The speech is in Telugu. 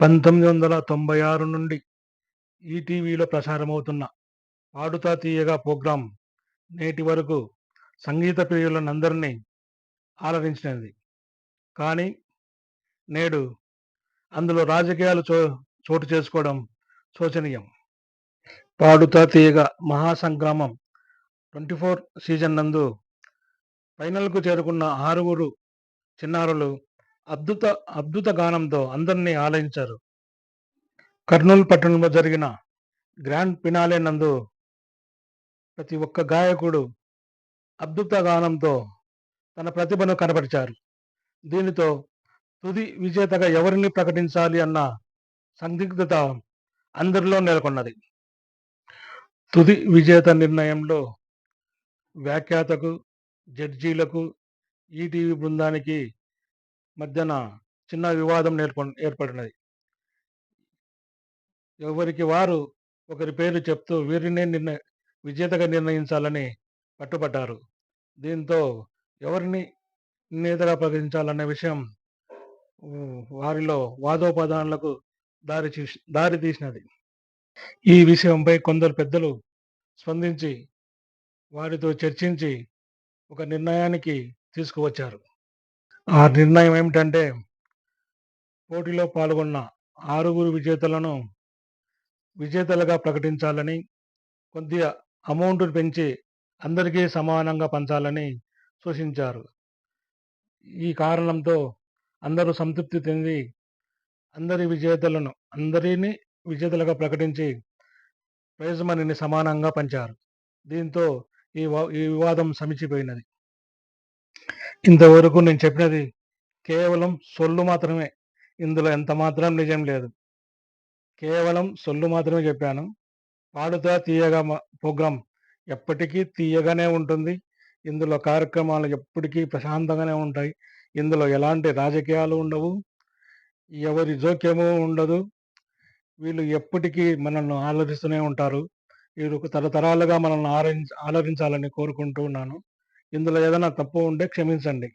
పంతొమ్మిది వందల తొంభై ఆరు నుండి ఈటీవీలో ప్రసారమవుతున్న పాడుతా తీయగా ప్రోగ్రాం నేటి వరకు సంగీత ప్రియులనందరినీ ఆలరించినది. కానీ నేడు అందులో రాజకీయాలు చో చోటు చేసుకోవడం శోచనీయం. పాడుతా తీయగా మహాసంగ్రామం ట్వంటీ ఫోర్ సీజన్ నందు ఫైనల్కు చేరుకున్న ఆరుగురు చిన్నారులు అద్భుత అద్భుత గానంతో అందరినీ ఆలయించారు. కర్నూలు పట్టణంలో జరిగిన గ్రాండ్ పినాలే నందు ప్రతి ఒక్క గాయకుడు అద్భుత గానంతో తన ప్రతిభను కనపరిచారు. దీనితో తుది విజేతగా ఎవరిని ప్రకటించాలి అన్న సందిగ్ధత అందరిలో నెలకొన్నది. తుది విజేత నిర్ణయంలో వ్యాఖ్యాతకు జడ్జీలకు ఈటీవీ బృందానికి మధ్యన చిన్న వివాదం నేర్ప ఏర్పడినది. ఎవరికి వారు ఒకరి పేరు చెప్తూ వీరినే నిర్ణయ విజేతగా నిర్ణయించాలని పట్టుబట్టారు. దీంతో ఎవరిని నేతగా ప్రకటించాలనే విషయం వారిలో వాదోపదానాలకు దారి దారి తీసినది. ఈ విషయంపై కొందరు పెద్దలు స్పందించి వారితో చర్చించి ఒక నిర్ణయానికి తీసుకువచ్చారు. ఆ నిర్ణయం ఏమిటంటే పోటీలో పాల్గొన్న ఆరుగురు విజేతలను విజేతలుగా ప్రకటించాలని కొద్దిగా అమౌంట్ పెంచి అందరికీ సమానంగా పంచాలని సూచించారు. ఈ కారణంతో అందరూ సంతృప్తి చెంది అందరి విజేతలను అందరినీ విజేతలుగా ప్రకటించి ప్రైజ్ మనీని సమానంగా పంచారు. దీంతో ఈ ఈ వివాదం సమిచిపోయినది. ఇంతవరకు నేను చెప్పినది కేవలం సొల్లు మాత్రమే. ఇందులో ఎంత మాత్రం నిజం లేదు. కేవలం సొల్లు మాత్రమే చెప్పాను. పాడుతా తీయగా ప్రోగ్రాం ఎప్పటికీ తీయగానే ఉంటుంది. ఇందులో కార్యక్రమాలు ఎప్పటికీ ప్రశాంతంగానే ఉంటాయి. ఇందులో ఎలాంటి రాజకీయాలు ఉండవు. ఎవరి జోక్యము ఉండదు. వీళ్ళు ఎప్పటికీ మనల్ని ఆలోచిస్తూనే ఉంటారు. వీరు తరతరాలుగా మనల్ని ఆలరించి ఆలోచించాలని కోరుకుంటూ ఉన్నాను. ఇందులో ఏదైనా తప్పు ఉంటే క్షమించండి.